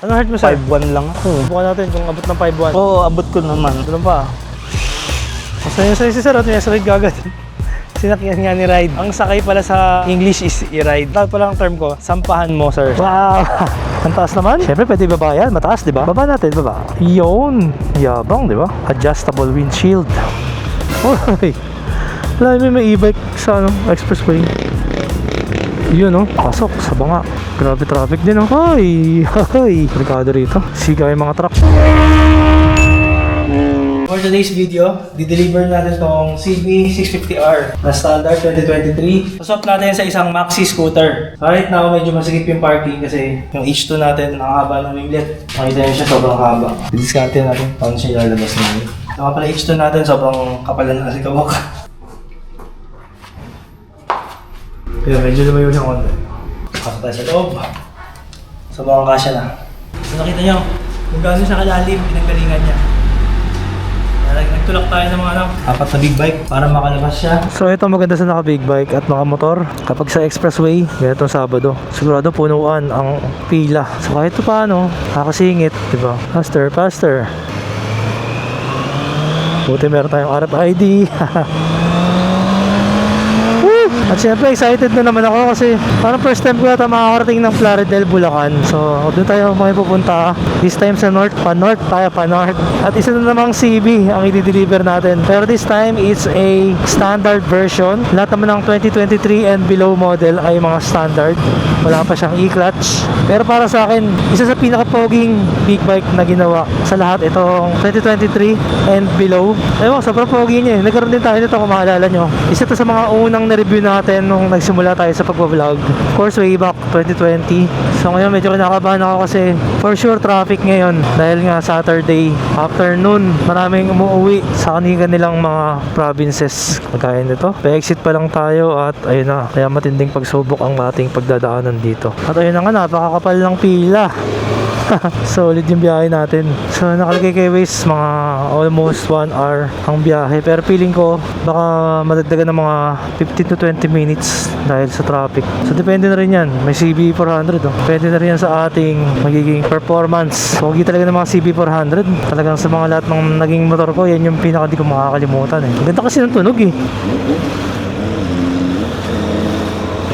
Ano height mo sir? 5'1 lang ako. Bukan natin kung abot ng 5'1. Oo, abot ko naman. Ano pa? Basta yung sa'yo si sir, at ride gagad. Sinakyan nga ni ride. Ang sakay pala sa English is i-ride. Tawag pala ang term ko, sampahan mo sir. Wow! Ang taas naman. Siyempre, pwede baba yan. Mataas, di ba? Baba natin, baba. Yun. Yabang, di ba? Adjustable windshield. Uy! Wala may may e-bike sa ano, expressway. Yun oh, pasok sa banga. Grabe traffic din oh. Hoy! Hoy! Delikado rito. Siga yung mga truck. For today's video, di-deliver natin tong CB650R na standard 2023. Pasok natin sa isang maxi scooter. Right now, medyo masigip yung parking kasi yung H2 natin, nakahaba ng winglet. Makita niyo siya, sobrang haba. Didiskarte natin paano siya lalabas namin. Saka pala H2 natin, sobrang kapal na kasi kawak. Kaya medyo lumayo siya konti. Pasok tayo sa loob. Sa mga kasya na. So nakita nyo, kung gaano siya kalalim, pinanggalingan niya. Nagtulak tayo ng mga ano, apat na big bike para makalabas siya. So ito maganda sa naka big bike at nakamotor. Kapag sa expressway, ganito Sabado, sigurado punuan ang pila. So kahit pa paano, nakakasingit, di ba? Faster, faster. Buti meron tayong RFID. At syempre excited na naman ako kasi parang first time ko yata makakarating ng Plaridel, Bulacan. So doon tayo may pupunta. This time sa North, pa North tayo pa North. At isa na namang CB ang i-deliver natin. Pero this time it's a standard version. Lahat naman ng 2023 and below model ay mga standard. Wala pa siyang e-clutch. Pero para sa akin, isa sa pinaka-poging big bike na ginawa sa lahat itong 2023 and below. Ewan, sobrang pogi niya eh. Nagkaroon din tayo nito kung maalala nyo. Isa to sa mga unang na-review natin nung nagsimula tayo sa pagbablog. Of course, way back 2020. So ngayon medyo kinakabahan ako kasi for sure traffic ngayon dahil nga Saturday afternoon maraming umuwi sa kanila nilang mga provinces kagaya nito. Pa-exit pa lang tayo at ayun na kaya matinding pagsubok ang ating pagdadaanan dito. At ayun na nga napakakapal ng pila. Solid yung biyahe natin. So nakalagay kay Waze mga almost 1 hour ang biyahe. Pero feeling ko baka madagdagan ng mga 15 to 20 minutes dahil sa traffic. So depende na rin yan. May CB 400 oh. Depende na rin yan sa ating magiging performance. Pogi talaga ng mga CB 400. Talagang sa mga lahat ng naging motor ko, yan yung pinaka di ko makakalimutan eh. Ganda kasi ng tunog eh.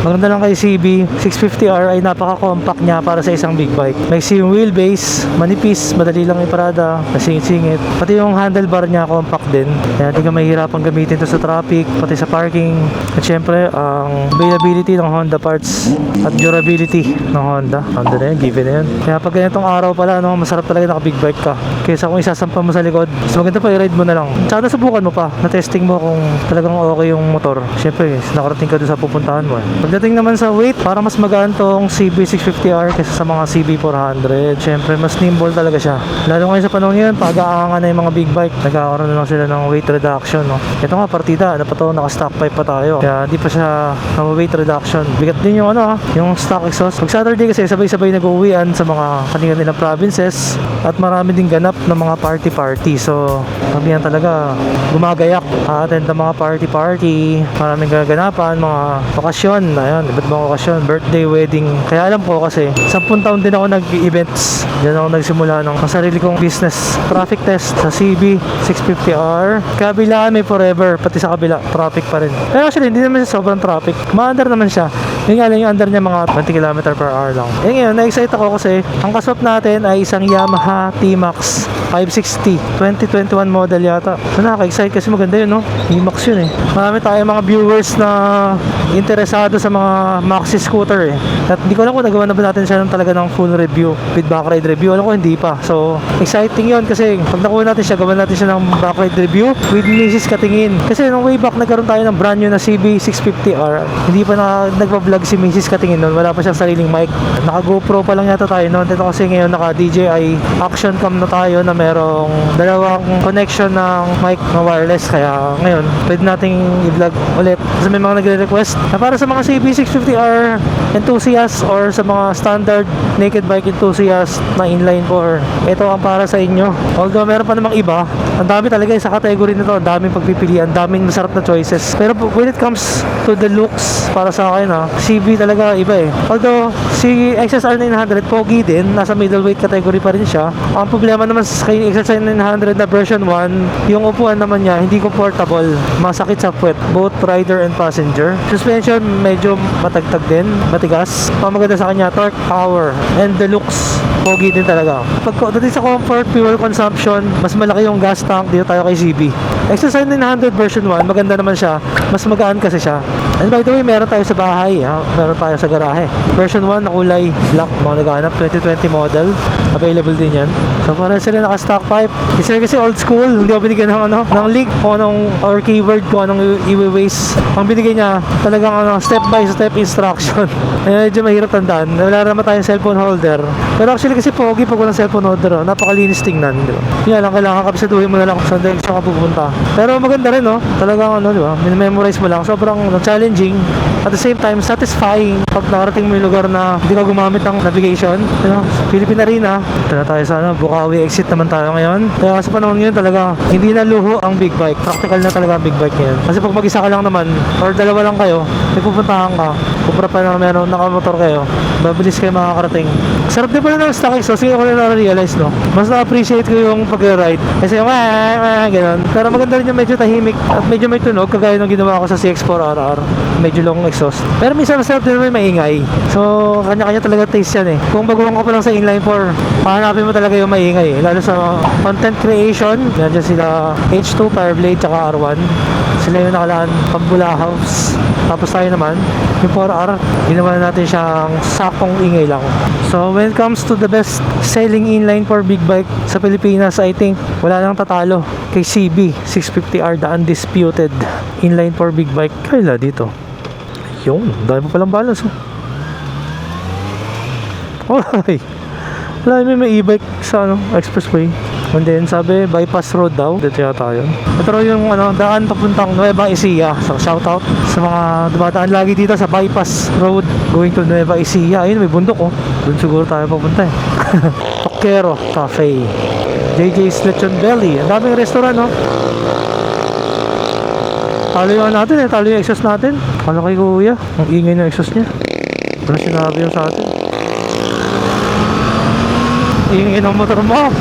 Maganda lang kay CB 650R ay napaka-compact niya para sa isang big bike. May yung wheelbase, manipis, madali lang iparada, nasingit-singit. Pati yung handlebar niya compact din. Kaya hindi ka mahihirapan gamitin to sa traffic, pati sa parking. At syempre, ang availability ng Honda parts at durability ng Honda. Honda na yun, given na yun. Kaya pag ganitong araw pala, no, masarap talaga naka big bike ka. Kaysa kung isasampa mo sa likod, mas maganda pa i-ride mo na lang. Tsaka nasubukan mo pa, na-testing mo kung talagang okay yung motor. Syempre, nakarating ka doon sa pupuntahan mo. Eh. Pagdating naman sa weight, para mas magaan tong CB650R kaysa sa mga CB400. Syempre, mas nimble talaga siya. Lalo ngayon sa panahon ngayon, pag-aangan na yung mga big bike, nagkakaroon na lang sila ng weight reduction. No? Ito nga, partida, ano pa to, naka-stock pipe pa tayo. Kaya di pa siya ng weight reduction. Bigat din yung ano, yung stock exhaust. Pag Saturday kasi, sabay-sabay nag-uwian sa mga kanina nilang provinces at marami din ganap ng mga party-party. So, kamihan talaga gumagayak. Attend ng mga party-party, maraming gaganapan, mga bakasyon, ayun, iba't mga bakasyon, birthday, wedding. Kaya alam ko kasi, 10 taon din ako nag-events. Diyan ako nagsimula ng sarili kong business. Traffic test sa CB 650R. Kabilaan may forever, pati sa kabila, traffic pa rin. Pero actually, hindi naman siya sobrang traffic. Ma-under naman siya. Yung nga lang yung under niya mga 20 km per hour lang. Eh ngayon, na-excite ako kasi ang kaswap natin ay isang Yamaha T-Max 560 2021 model yata. So nakaka-excite kasi maganda yun, no? T-Max yun eh. Marami tayong mga viewers na interesado sa mga maxi scooter eh. At hindi ko alam kung nagawa na ba natin siya ng talaga ng full review with back ride review. Alam ko hindi pa. So exciting yun kasi pag nakuha natin siya, gawa natin siya ng back ride review with Mrs. Katingin. Kasi nung way back nagkaroon tayo ng brand new na CB650R. Hindi pa na nagpa-vlog si Mrs. Katingin noon. Wala pa siyang sariling mic. Naka GoPro pa lang yata tayo noon. Ito kasi ngayon naka DJI action cam na tayo na merong dalawang connection ng mic na wireless. Kaya ngayon, pwede nating i-vlog ulit. Kasi may mga nagre-request na para sa mga CB650R enthusiast or sa mga standard naked bike enthusiast na inline 4, ito ang para sa inyo. Although meron pa namang iba, ang dami talaga sa category nito, ang daming pagpipilian, daming masarap na choices. Pero when it comes to the looks, para sa akin ha, CB talaga iba eh. Although si XSR 900 pogi din, nasa middleweight category pa rin siya. Ang problema naman sa kay XSR 900 na version 1, yung upuan naman niya hindi comfortable, masakit sa puwet, both rider and passenger. Suspension medyo matagtag din, matigas. Ang maganda sa kanya, torque, power, and the looks, pogi din talaga. Pagdating sa comfort, fuel consumption, mas malaki yung gas tank dito tayo kay CB. XSR 900 version 1, maganda naman siya. Mas magaan kasi siya. And by the way, meron tayo sa bahay. Ha? Meron tayo sa garahe. Version 1 na kulay black, mga naghahanap. 2020 model. Available din yan. So, para sila naka-stock pipe. Kasi kasi old school. Hindi ako binigyan ng, ano, ng link kung anong, or keyword kung anong i-waste. Ang binigay niya, talagang ano, step by step instruction. Kaya medyo mahirap tandaan. Wala naman tayong cellphone holder. Pero actually kasi pogi pag walang cellphone holder. Oh. Napakalinis tingnan. Di ba? Yan lang, kailangan kapisaduhin mo na lang kung saan direction ka pupunta. Pero maganda rin, no? Talagang ano, di ba? Min-memorize mo lang. Sobrang challenging. At the same time, satisfying pag nakarating mo yung lugar na hindi ka gumamit ng navigation. You know, Philippine Arena. Na tayo sa ano, Bukawi exit naman tayo ngayon. Kaya sa panahon ngayon talaga, hindi na luho ang big bike. Practical na talaga ang big bike ngayon. Kasi pag mag-isa ka lang naman, or dalawa lang kayo, may pupuntahan ka. Kumpara pa na meron nakamotor kayo, mabilis kayo makakarating. Sarap din pala ng stock exhaust. Kasi ako na na-realize, no? Mas na-appreciate ko yung pag-ride. Kasi yung ah, ah, ganun. Pero maganda rin yung medyo tahimik at medyo may tunog kagaya ng ginawa ko sa CX-4RR. Medyo long exhaust. Pero minsan masarap din may maingay. So, kanya-kanya talaga taste yan eh. Kung baguhan ka pa lang sa inline 4, pahanapin mo talaga yung maingay eh. Lalo sa content creation, nandiyan sila H2, Fireblade, tsaka R1. Sila yung nakalaan Pambula House. Tapos tayo naman, yung 4R, ginawa na natin siyang sakong ingay lang. So when it comes to the best selling inline for big bike sa Pilipinas, I think wala nang tatalo kay CB 650R, the undisputed inline for big bike. Kaila dito. Yung, dahil pa palang balance. Oh. Oy, wala may may e-bike sa ano, expressway. And then sabi bypass road daw. Dito yata yun. Raw yung ano, daan papuntang Nueva Ecija. So shout out sa mga dumadaan lagi dito sa bypass road going to Nueva Ecija. Ayun may bundok oh. Doon siguro tayo papunta eh. Tokero Cafe. JJ's Lechon Belly. Ang daming restaurant no. Talo yung ano natin eh, talo yung exhaust natin. Ano kay kuya? Ang ingay ng exhaust niya. Wala sinabi yung sa atin. Ingay ng motor mo.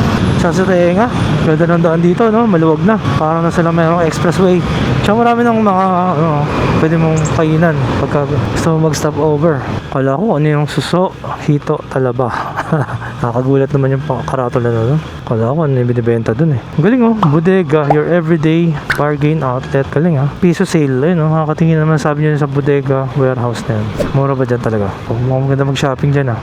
Sa tenga. Ganda ng daan dito, no? Maluwag na. Parang nasa lang mayroong expressway. Tsaka marami ng mga, ano, pwede mong kainan pagka gusto mo mag-stop over. Kala ko ano yung suso, hito, talaba. Nakakagulat naman yung karatula na no? Kala ko ano yung binibenta dun eh. Galing oh, bodega, your everyday bargain outlet. Galing ah. Piso sale, ayun oh. Nakakatingin naman sabi niyo sa bodega warehouse na yan. Mura ba dyan talaga? Kung maganda mag-shopping dyan ah.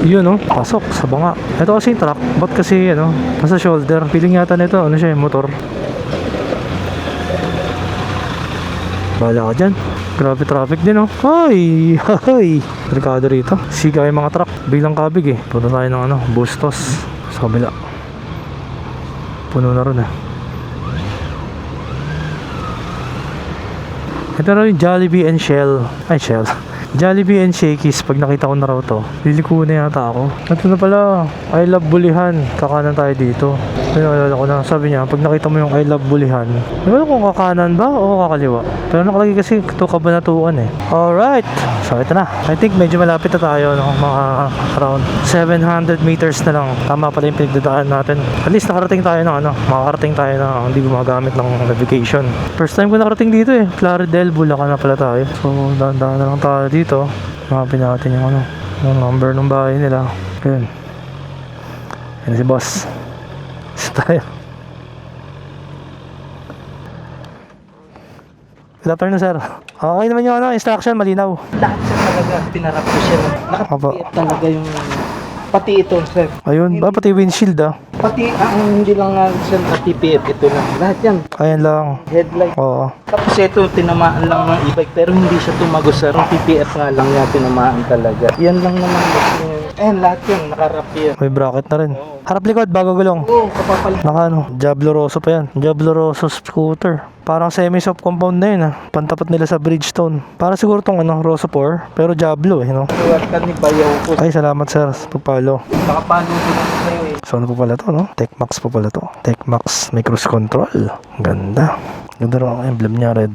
Yun no, pasok sa banga. Ito kasi truck, ba't kasi ano, nasa shoulder. Feeling yata nito, ano siya, motor. Bahala ka dyan. Grabe traffic din oh. Ay, ay. Delikado rito. Siga yung mga truck. Bilang kabig eh. Punta tayo ng ano, Bustos. Sa kabila. Puno na ron eh. Ito raw yung Jollibee and Shell. Ay, Shell. Jollibee and Shakey's. Pag nakita ko na raw to, liliko na yata ako. Ito na pala. I love bulihan. Kakanan tayo dito. Ayun, naalala ko na. Sabi niya, pag nakita mo yung I love bulihan, ko kung kakanan ba o kakaliwa. Pero nakalagay kasi ito kabanatuan eh. Alright. So, ito na. I think medyo malapit na tayo. No? Mga around 700 meters na lang. Tama pala yung pinagdadaan natin. At least nakarating tayo ng ano. Makakarating tayo na hindi gumagamit ng navigation. First time ko nakarating dito eh. Claridel, Bulacan na pala tayo. So, dahan-dahan na lang tayo dito. Hanapin natin yung ano. Yung number ng bahay nila. Ayun. Yan si boss. Isa tayo. Good afternoon, sir. Okay naman yung ano, instruction, malinaw. lahat siya talaga pinarap ko siya nakapit talaga yung pati ito sir Ayun, ba pati windshield ah. pati ang hindi lang nga sir TPF ito lang lahat yan Ayan lang. headlight Oo. tapos ito tinamaan lang ng e-bike pero hindi siya tumagos sir ang TPF nga lang niya tinamaan talaga yan lang naman eh lahat yan nakarap yan May bracket na rin. Harap likod, bago gulong. oo kapapal Naka ano, Diablo Rosso pa yan. Diablo Rosso scooter. Parang semi-soft compound na yun ah. Pantapat nila sa Bridgestone. Para siguro tong ano, Rosapor. Pero Diablo eh, no? Tuwat ka ni Bayaw. Ay, salamat sir sa pagpalo. Nakapalo din ako sa'yo eh. So ano po pala to, no? Techmax po pala to. Techmax may cruise control. Ganda. Ganda rin ang emblem niya, red.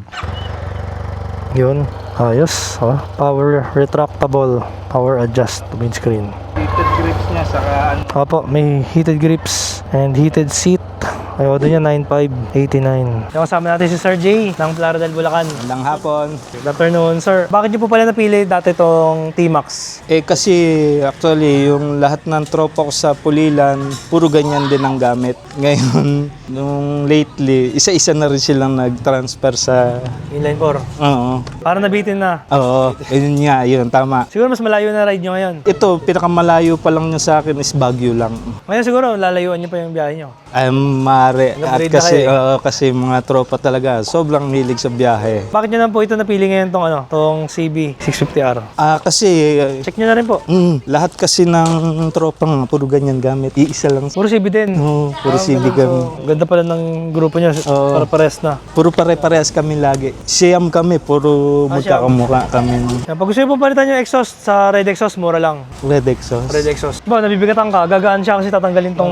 Yun. Ayos. Oh. Power retractable. Power adjust windscreen. Heated grips niya, saka ano. Opo, may heated grips and heated seat. Ay, order niya 9,589. Yung kasama natin si Sir J ng del Bulacan. Magandang hapon. Good afternoon, sir. Bakit niyo po pala napili dati tong T-Max? Eh kasi actually yung lahat ng tropa ko sa Pulilan, puro ganyan din ang gamit. Ngayon, nung lately, isa-isa na rin silang nag-transfer sa... Inline 4. Oo. Para nabitin na. Oo, yun nga, yun, tama. Siguro mas malayo na ride nyo ngayon. Ito, pinakamalayo pa lang niya sa akin is Baguio lang. Ngayon siguro lalayuan niyo pa yung biyahe nyo. Ay, mare. At na kasi, kayo eh. oo, kasi mga tropa talaga, sobrang hilig sa biyahe. Bakit nyo naman po ito napili ngayon tong ano, tong CB 650R? Ah, kasi, uh, Check nyo na rin po. mm, lahat kasi ng tropa nga, puro ganyan gamit. Iisa lang. Puro CB din. Oo, puro CV kami. So, ganda pala ng grupo nyo. Oo. Para pares na. Puro pare-parehas kami lagi. Siyam kami, puro magkakamukha kami. Yan, pag gusto nyo po palitan yung exhaust sa red exhaust, mura lang. Red exhaust. Red exhaust. Ba, nabibigatan ka, gagaan siya kasi tatanggalin tong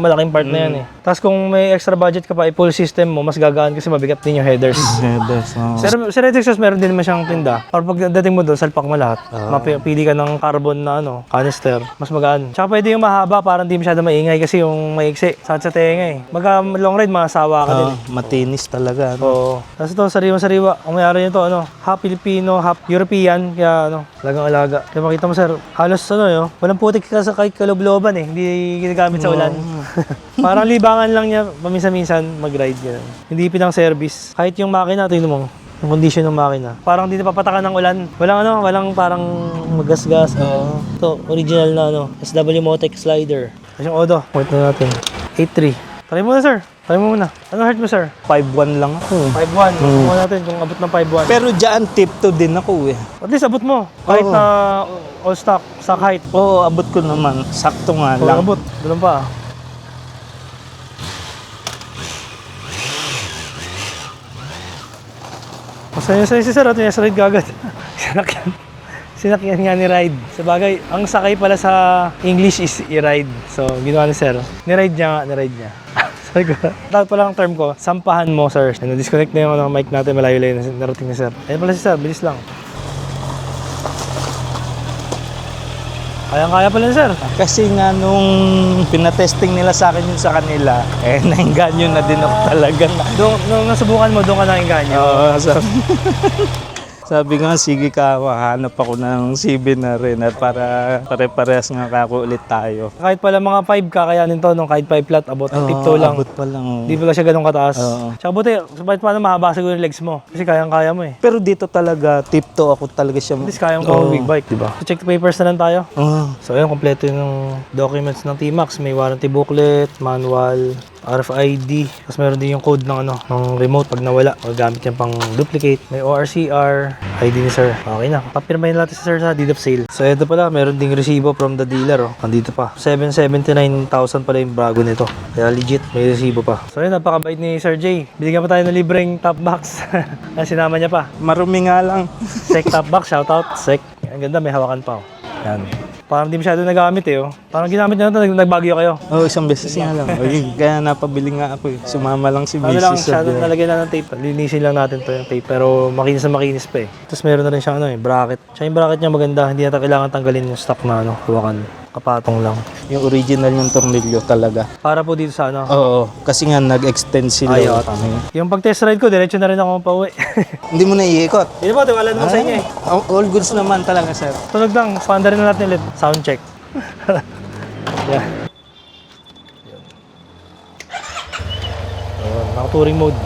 malaking part na yan eh. Tapos kung may extra budget ka pa, i-full system mo, mas gagaan kasi mabigat din yung headers. Headers, oh. Sa, sa red exhaust, meron din naman siyang tinda. Or pag dating mo doon, salpak mo lahat. Mapili ka ng carbon na ano, canister. Mas magaan. Tsaka pwede yung mahaba para hindi masyado maingay kasi yung maiksi. Sakit sa tenga eh. Mag long ride, masawa ka din. Oh, matinis talaga. No? Oo. Tapos ito, sariwa-sariwa. Ang mayari nito, ano, half Filipino, half European. Kaya, ano, lagang alaga. Kaya makita mo, sir, halos, ano, yun, walang putik ka sa kahit kalobloban eh. Hindi ginagamit sa ulan. Parang libangan lang niya, paminsan-minsan mag-ride yan. Hindi pinang service. Kahit yung makina, tingnan mo, yung condition ng makina. Parang hindi napapatakan ng ulan. Walang ano, walang parang magasgas. Oo. Ito, original na ano, SW Motec slider. Tapos yung Odo, point na natin. 8.3. Try mo na, sir. Try mo muna. Anong heart mo, sir? 5-1 lang ako. 5.1. Hmm. natin kung abot ng 5.1. Pero dyan, tip to din ako eh. At least abot mo. Kahit Oo. na all stock, stock height. Oo, abot ko naman. Sakto nga Kung lang. abot, doon pa. Masaya sa'yo si Sir at yung ride kagad. Sinakyan. Sinakyan nga ni Ride. Sa bagay, ang sakay pala sa English is i-ride. So, ginawa ni Sir. Ni-ride niya nga, ni-ride niya. Sabi ko, dapat pala ang term ko, sampahan mo, Sir. And disconnect na yung ano, mic natin, malayo-layo na narating ni Sir. Ayun pala si Sir, bilis lang. Kayang-kaya pala Sir. Kasi nga nung pinatesting nila sa akin yun sa kanila, eh, nainganyo na din ako talaga. Doon, nung nasubukan mo, doon ka nang inganyo. Oo, sabi, sabi nga, sige ka, hanap ako ng CB na rin at para pare-parehas nga kako ulit tayo. Kahit pala mga 5 kakayanin to, nung kahit 5 flat, abot, Oo, tiptoe lang. Abot pa lang. Hindi pala siya ganun kataas. Oo. Tsaka buti, sabay paano mahaba siguro yung legs mo. Kasi kayang-kaya mo eh. Pero dito talaga, tipto ako talaga siya. At least kayang ko Oo. big bike, di ba? So check the papers na lang tayo. Oo. So ayun, kompleto yung documents ng T-Max. May warranty booklet, manual, RFID. Tapos meron din yung code ng ano, ng remote pag nawala. Magagamit yan pang duplicate. May ORCR, ID ni sir. Okay na. Papirmahin natin si sir sa deed of sale. So ito pala, meron ding resibo from the dealer. Oh. Nandito pa. 779,000 pala yung bago nito. Kaya legit, may resibo pa. So yun, napakabait ni Sir J. Binigyan pa tayo ng libreng top box. na sinama niya pa. Marumi nga lang. Sec top box, shoutout. Sec. Ang ganda, may hawakan pa. Oh. Yan. Parang di masyado nagamit eh. Oh. Parang ginamit niya na ito, nag- nagbagyo kayo. Oo, isang beses nga lang. Kaya napabili nga ako eh. Sumama lang si Ano lang, Mrs. masyado sabi. nalagyan na ng tape. Linisin lang natin to yung tape. Pero makinis na makinis pa eh. Tapos meron na rin siyang ano eh, bracket. Siya yung bracket niya maganda. Hindi na kailangan tanggalin yung stock na ano, hawakan. Kapatong lang. Yung original yung tornilyo talaga. Para po dito sa ano. Oo, kasi nga nag-extend sila. Ay, oo, tama. Yung pag test ride ko, diretso na rin ako pauwi. Hindi mo na iikot. Hindi ba, tiwala naman sa inyo eh. All all goods naman talaga, sir. Tunog lang, paanda rin na natin ulit. Sound check. yeah. Yun, naka-touring mode.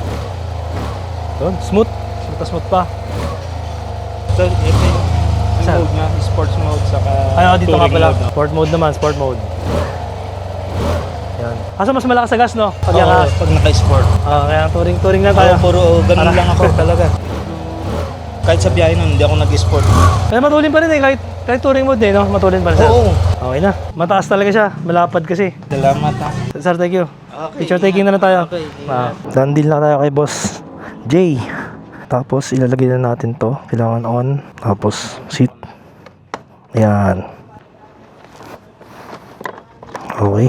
Yun, smooth. Smooth na smooth pa. So, ito yung Saan? mode na, sports mode, saka Ano, dito nga pala. mode. Sport mode naman, sport mode. Yan. Kaso mas malakas sa gas, no? Pag Oo, pag naka-sport. Ah, kaya touring, touring lang tayo. Kaya puro ganun Para- lang ako talaga. Kahit sa biyahe nun, hindi ako nag-sport. Kaya matulin pa rin eh, kahit, kahit touring mode eh, no? Matulin pa rin sir. Oo. Okay na. Mataas talaga siya. Malapad kasi. Salamat ha. Sir, thank you. Okay, Picture taking na lang tayo. Okay, Ah, done deal na tayo kay boss. J. Tapos ilalagay na natin to. Kailangan on. Tapos seat. Ayan. Okay.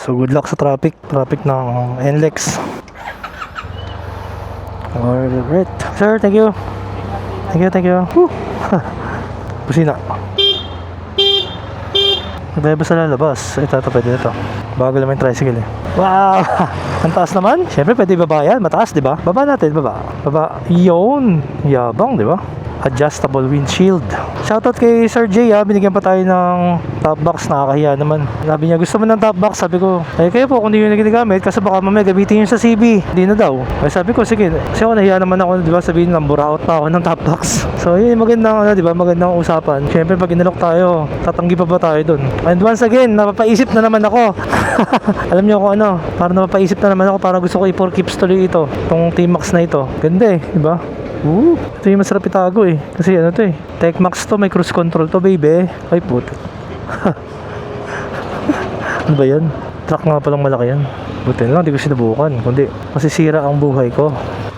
So good luck sa traffic. Traffic ng NLEX. Alright. Sir, thank you. Thank you, thank you. Whew. Busina. Magdaya ba sa lalabas? Ito, ito, pwede ito. Bago naman yung tricycle eh. Wow! Ang taas naman. Siyempre, pwede baba yan. Mataas, di ba? Baba natin, baba. Baba. Yun. Yabang, di ba? Adjustable windshield. Shoutout kay Sir J ha. Binigyan pa tayo ng top box. Nakakahiya naman. Sabi niya, gusto mo ng top box? Sabi ko, ay kayo po kung hindi nyo na kasi baka mamaya gamitin nyo sa CB. Hindi na daw. Ay sabi ko, sige. Kasi ako nahiya naman ako, di ba? Sabihin lang, buraot pa ako ng top box. So yun, magandang, ano, di ba? Magandang usapan. Siyempre, pag inalok tayo, tatanggi pa ba tayo dun? And once again, napapaisip na naman ako. Alam niyo kung ano, para napapaisip na naman ako para gusto ko i-4 keeps tuloy ito. Itong T-Max na ito. Ganda eh, di ba? Woo! Ito yung masarap itago eh. Kasi ano to eh. Tech-Max to, may cruise control to baby. Ay puto. ano ba yan? Truck nga palang malaki yan. Buti na lang, di ko sinubukan. Kundi, masisira ang buhay ko.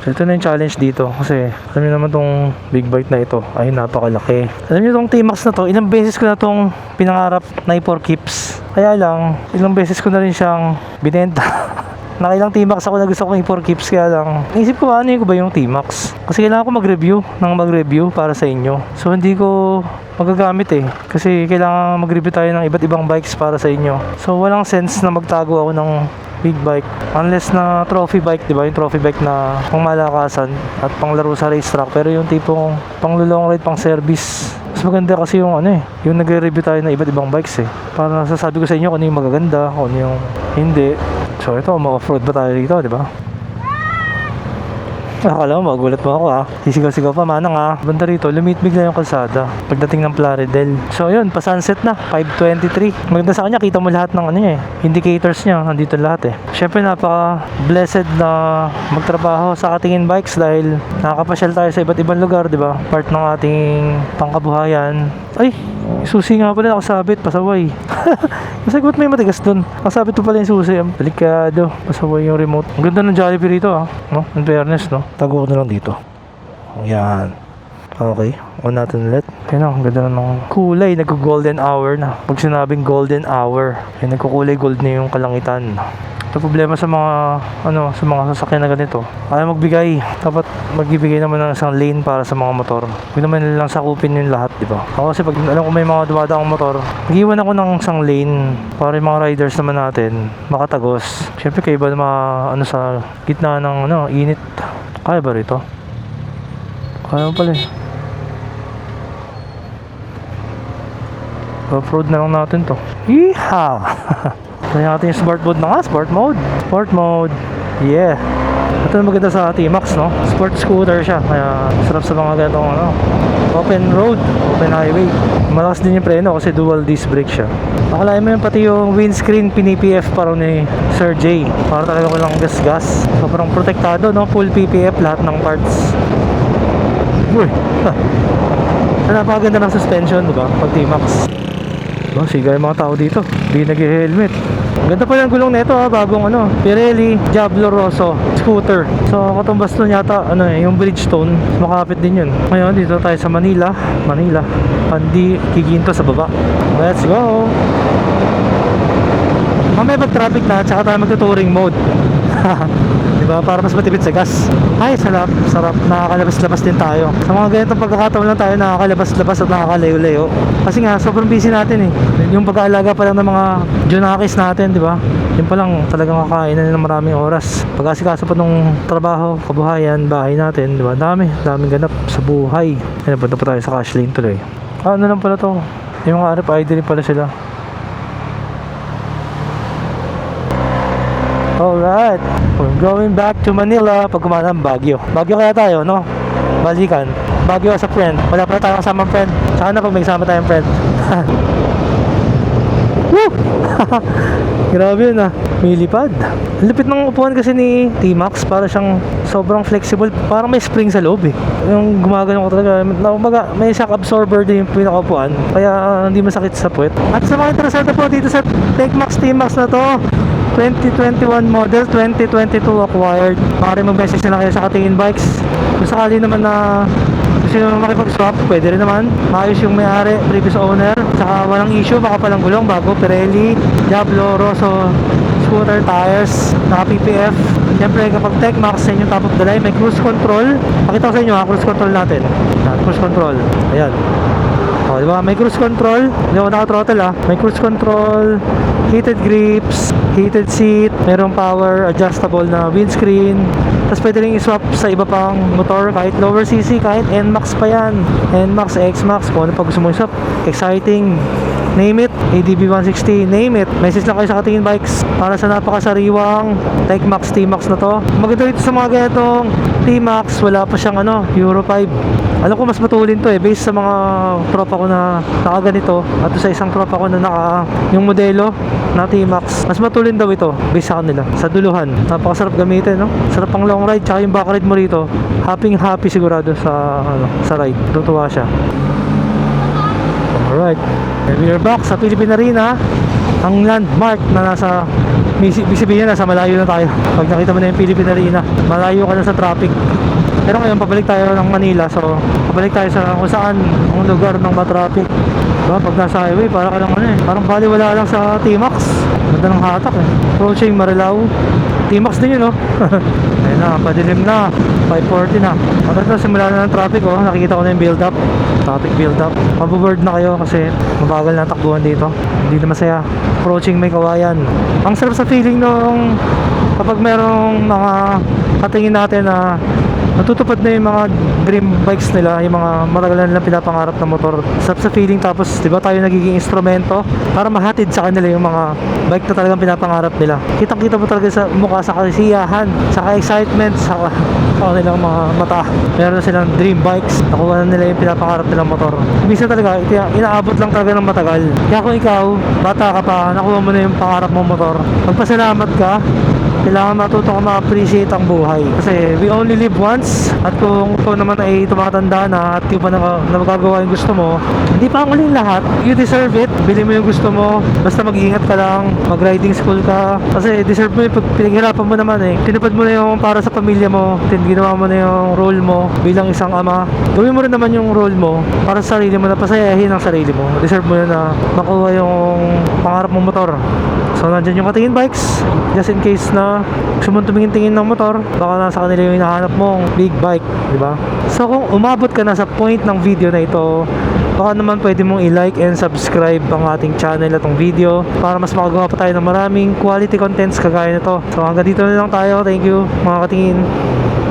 So ito na yung challenge dito. Kasi, alam niyo naman tong big bike na ito. Ay, napakalaki. Alam niyo tong T-Max na to, ilang beses ko na tong pinangarap na i-4 keeps. Kaya lang, ilang beses ko na rin siyang binenta. Nakailang T-Max ako na gusto kong i-4 keeps kaya lang. Naisip ko ano ko ba yung T-Max? Kasi kailangan ko mag-review ng mag-review para sa inyo. So hindi ko magagamit eh. Kasi kailangan mag-review tayo ng iba't ibang bikes para sa inyo. So walang sense na magtago ako ng big bike. Unless na trophy bike, di ba? Yung trophy bike na pang malakasan at panglaro sa racetrack. Pero yung tipong pang long ride, pang service. Mas maganda kasi yung ano eh, yung nagre-review tayo ng iba't ibang bikes eh. Para sasabi ko sa inyo kung ano yung magaganda, kung ano yung hindi. So ito, ma-offroad ba tayo dito, di ba? Akala mo, magulat mo ako ha. Sisigaw-sigaw pa, manang ha. Banda rito, lumitbig na yung kalsada. Pagdating ng Plaridel. So yun, pa-sunset na, 5.23. Maganda sa kanya, kita mo lahat ng ano niya eh. Indicators niya, nandito lahat eh. Siyempre, napaka-blessed na magtrabaho sa Katingin Bikes dahil nakakapasyal tayo sa iba't ibang lugar, di ba? Part ng ating pangkabuhayan. Ay, susi nga pala nakasabit, pasaway. Kasi ba't may matigas dun? Nakasabit pa pala yung susi. Ang Delikado. Pasaway yung remote. Ang ganda ng Jollibee rito ah. No? In fairness, no? Tago ko na lang dito. Yan. Okay. On natin ulit. Yan ang ganda ng kulay. Nag-golden hour na. Pag sinabing golden hour, yan nagkukulay gold na yung kalangitan. Ito problema sa mga ano sa mga sasakyan na ganito. Ayaw magbigay. Dapat magbibigay naman ng isang lane para sa mga motor. Huwag naman nilang sakupin yung lahat, di ba? Ako kasi pag alam ko may mga dumadaang motor, nag-iwan ako ng isang lane para yung mga riders naman natin makatagos. Siyempre kayo ba mga ano sa gitna ng ano, init. Kaya ba rito? Kaya mo pala eh. Off-road na lang natin to. Yeehaw! Try natin yung sport mode na nga. Sport mode. Sport mode. Yeah. Ito yung maganda sa T-Max, no? Sport scooter siya. Kaya sarap sa mga ganitong ano. Open road. Open highway. Malakas din yung preno kasi dual disc brake siya. Nakalain mo yun pati yung windscreen pinipf pa rin ni Sir J. Para talaga walang gas-gas. Sobrang protektado, no? Full PPF lahat ng parts. Uy! Napakaganda ng suspension, di ba? Pag T-Max. Oh, siga yung mga tao dito. Hindi nag-helmet. Ganda pa yung gulong nito ha, bagong ano, Pirelli Diablo Rosso scooter. So, katumbas nun yata, ano eh, yung Bridgestone. Makapit din yun. Ngayon, dito tayo sa Manila. Manila. Pandi, Kiginto sa baba. Let's go! Mamaya pag traffic na, tsaka tayo magtuturing mode. Di ba? Para mas matipid sa gas. Ay, sarap. Sarap. Nakakalabas-labas din tayo. Sa mga ganitong pagkakataon lang tayo nakakalabas-labas at nakakalayo-layo. Kasi nga, sobrang busy natin eh. Yung pag-aalaga pa lang ng mga junakis natin, di ba? Yun pa lang talagang kakain na ng maraming oras. Pag-asikaso pa nung trabaho, kabuhayan, bahay natin, di ba? Dami. Daming ganap sa buhay. Ayun, punta pa tayo sa cash lane tuloy. Ah, ano lang pala to? Yung mga RFID rin pala sila. Alright, we're going back to Manila pag kumana ng Baguio. Baguio kaya tayo, no? Balikan. Baguio sa friend. Wala pa tayo kasama friend. Tsaka na pag may kasama tayong friend. Woo! Grabe yun ah. Milipad. Lupit ng upuan kasi ni T-Max. Para siyang sobrang flexible. Parang may spring sa loob eh. Yung gumagano ko talaga. Na, umaga, may shock absorber din yung pinakaupuan. Kaya ah, hindi masakit sa puwet. At sa mga interesado po dito sa Tecmax T-Max na to, 2021 model, 2022 acquired. Maaari mag-message na lang kayo sa Katingin Bikes. Kung sakali naman na gusto nyo makipag-swap, pwede rin naman. Maayos yung may-ari, previous owner. Saka walang issue, baka palang gulong, bago, Pirelli, Diablo, Rosso, scooter tires, naka PPF. Siyempre kapag Tecmax sa inyong top of the line, may cruise control. Pakita ko sa inyo ha, cruise control natin. Cruise control. Ayan. O, di ba? May cruise control. Hindi ako naka-throttle ah. May cruise control, heated grips, heated seat, merong power adjustable na windscreen. Tapos pwede rin i-swap sa iba pang motor kahit lower CC, kahit NMAX pa yan. NMAX, XMAX, kung ano pa gusto mo i-swap. Exciting. Name it, ADB 160, name it. Message lang kayo sa Katingin Bikes para sa napakasariwang Tecmax T-Max na to. Maganda dito sa mga ganitong T-Max, wala pa siyang ano, Euro 5. Alam ko mas matulin to eh, based sa mga tropa ko na nakaganito at sa isang tropa ko na naka yung modelo na T-Max. Mas matulin daw ito based sa kanila, sa duluhan. Napakasarap gamitin, no? Sarap pang long ride, tsaka yung back ride mo rito. Happy happy sigurado sa ano, sa ride. Tutuwa siya. Alright. And we are back sa Philippine. Ang landmark na nasa Ibig sabihin nasa malayo na tayo. Pag nakita mo na yung Philippine Arena, malayo ka na sa traffic. Pero ngayon, pabalik tayo ng Manila. So, pabalik tayo sa kung saan ang lugar ng matraffic. Diba? Pag nasa highway, para ka lang ano eh. Parang baliwala lang sa T-Max. Ganda ng hatak eh. Approaching Marilao. T-Max din yun, oh. Na, padilim na. 540 na. At ito, simula na ng traffic, oh. Nakikita ko na yung build up. Traffic build up. Maboboard na kayo kasi mabagal na takbuhan dito. Hindi na masaya. Approaching may kawayan. Ang sarap sa feeling nung kapag merong mga katingin natin na natutupad na yung mga dream bikes nila, yung mga matagal na nilang pinapangarap na motor. Sarap sa feeling tapos, di ba tayo nagiging instrumento para mahatid sa kanila yung mga bike na talagang pinapangarap nila. Kitang-kita mo talaga sa mukha sa kasiyahan, sa excitement, sa, sa kanilang mga mata. Meron na silang dream bikes, nakuha na nila yung pinapangarap nilang motor. Minsan talaga, ito, inaabot lang talaga ng matagal. Kaya kung ikaw, bata ka pa, nakuha mo na yung pangarap mong motor, magpasalamat ka, kailangan matuto ka ma-appreciate ang buhay. Kasi we only live once at kung ikaw naman ay tumatanda na at di pa na, na magagawa yung gusto mo, hindi pa ang uling lahat. You deserve it. Bili mo yung gusto mo. Basta mag-iingat ka lang. Mag-riding school ka. Kasi deserve mo yung pinaghirapan mo naman eh. Tinupad mo na yung para sa pamilya mo. Ginawa mo na yung role mo bilang isang ama. Gawin mo rin naman yung role mo para sa sarili mo na pasayahin ang sarili mo. Deserve mo yun na makuha yung pangarap mong motor. So nandyan yung katingin bikes Just in case na gusto mong tumingin-tingin ng motor Baka nasa kanila yung hinahanap mong big bike di ba? So kung umabot ka na sa point ng video na ito Baka naman pwede mong i-like and subscribe ang ating channel at ang video Para mas makagawa pa tayo ng maraming quality contents kagaya nito. So hanggang dito na lang tayo. Thank you mga katingin